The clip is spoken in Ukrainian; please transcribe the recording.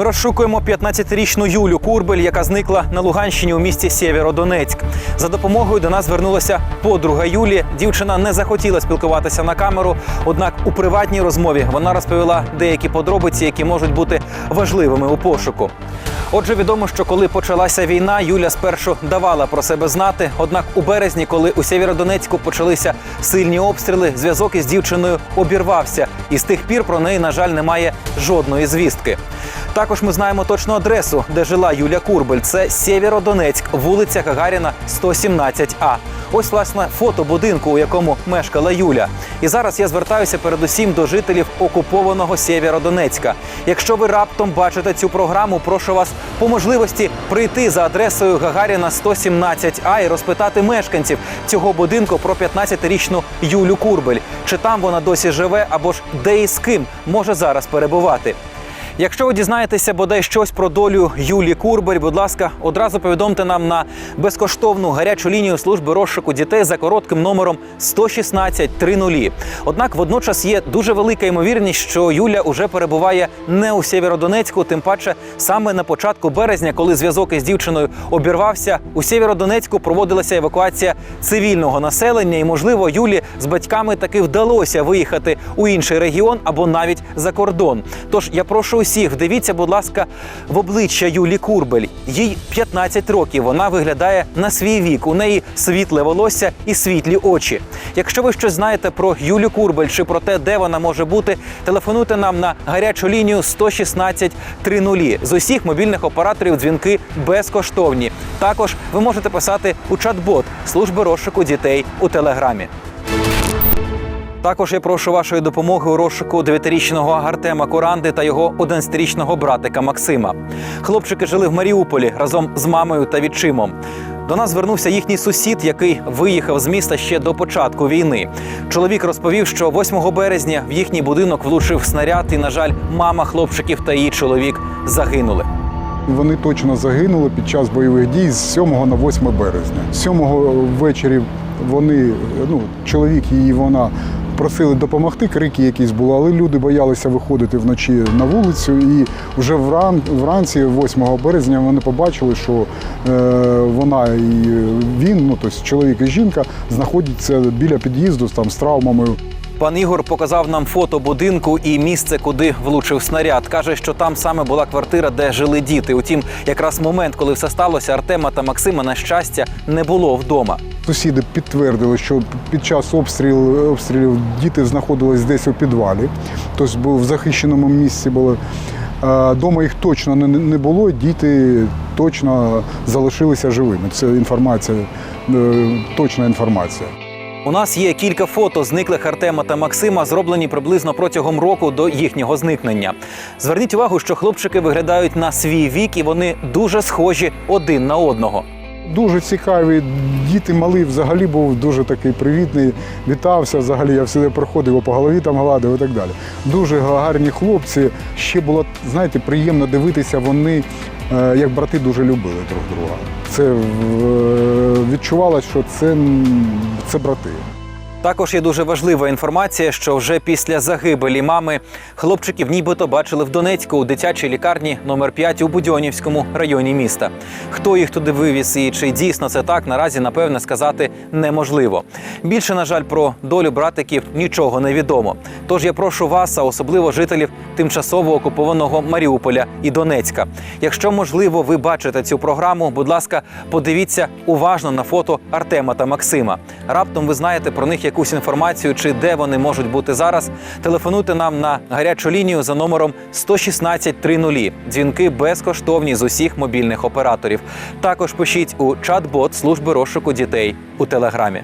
Ми розшукуємо 15-річну Юлю Курбель, яка зникла на Луганщині у місті Сєвєродонецьк. За допомогою до нас звернулася подруга Юлі. Дівчина не захотіла спілкуватися на камеру. Однак у приватній розмові вона розповіла деякі подробиці, які можуть бути важливими у пошуку. Отже, відомо, що коли почалася війна, Юля спершу давала про себе знати. Однак у березні, коли у Сєвєродонецьку почалися сильні обстріли, зв'язок із дівчиною обірвався, і з тих пір про неї, на жаль, немає жодної звістки. Також ми знаємо точну адресу, де жила Юля Курбель. Це Сєвєродонецьк, вулиця Гагаріна, 117А. Ось власне фото будинку, у якому мешкала Юля. І зараз я звертаюся передусім до жителів окупованого Сєвєродонецька. Якщо ви раптом бачите цю програму, прошу вас по можливості прийти за адресою Гагаріна 117А і розпитати мешканців цього будинку про 15-річну Юлю Курбель. Чи там вона досі живе, або ж де і з ким може зараз перебувати. Якщо ви дізнаєтеся бодай щось про долю Юлі Курбель, будь ласка, одразу повідомте нам на безкоштовну гарячу лінію служби розшуку дітей за коротким номером 116 30. Однак водночас є дуже велика ймовірність, що Юля уже перебуває не у Сєвєродонецьку, тим паче саме на початку березня, коли зв'язок із дівчиною обірвався, у Сєвєродонецьку проводилася евакуація цивільного населення, і можливо Юлі з батьками таки вдалося виїхати у інший регіон або навіть за кордон. Тож я прошу усіх, вдивіться, будь ласка, в обличчя Юлі Курбель. Їй 15 років. Вона виглядає на свій вік. У неї світле волосся і світлі очі. Якщо ви щось знаєте про Юлю Курбель чи про те, де вона може бути, телефонуйте нам на гарячу лінію 116 30. З усіх мобільних операторів дзвінки безкоштовні. Також ви можете писати у чат-бот служби розшуку дітей у телеграмі. Також я прошу вашої допомоги у розшуку 9-річного Артема Коранди та його 11-річного братика Максима. Хлопчики жили в Маріуполі разом з мамою та відчимом. До нас звернувся їхній сусід, який виїхав з міста ще до початку війни. Чоловік розповів, що 8 березня в їхній будинок влучив снаряд, і, на жаль, мама хлопчиків та її чоловік загинули. Вони точно загинули під час бойових дій з 7 на 8 березня. З 7 ввечері вони, ну, чоловік і вона просили допомогти, крики якісь були, але люди боялися виходити вночі на вулицю. І вже вран, вранці, 8 березня, вони побачили, що е, вона і він, ну тобто чоловік і жінка, знаходяться біля під'їзду там, з травмами. Пан Ігор показав нам фото будинку і місце, куди влучив снаряд. каже, що там саме була квартира, де жили діти. Утім, якраз момент, коли все сталося, Артема та Максима, на щастя, не було вдома. Сусіди підтвердили, що під час обстрілів, обстрілів діти знаходились десь у підвалі, тобто в захищеному місці були. Дома їх точно не, не було, діти точно залишилися живими. Це інформація, е, точна інформація. У нас є кілька фото зниклих Артема та Максима, зроблені приблизно протягом року до їхнього зникнення. Зверніть увагу, що хлопчики виглядають на свій вік і вони дуже схожі один на одного. Дуже цікаві. Діти мали, взагалі був дуже такий привітний, вітався взагалі. Я всюди проходив, по голові там гладив і так далі. Дуже гарні хлопці. Ще було, знаєте, приємно дивитися, вони е, як брати дуже любили друг друга. Це е, відчувалося, що це, це брати. Також є дуже важлива інформація, що вже після загибелі мами хлопчиків нібито бачили в Донецьку у дитячій лікарні номер 5 у Будьонівському районі міста. Хто їх туди вивіз і чи дійсно це так, наразі напевне сказати неможливо. Більше, на жаль, про долю братиків нічого не відомо. Тож я прошу вас, а особливо жителів тимчасово окупованого Маріуполя і Донецька. Якщо можливо, ви бачите цю програму, будь ласка, подивіться уважно на фото Артема та Максима. Раптом ви знаєте про них якусь інформацію чи де вони можуть бути зараз. Телефонуйте нам на гарячу лінію за номером 116 30. Дзвінки безкоштовні з усіх мобільних операторів. Також пишіть у чат-бот служби розшуку дітей у телеграмі.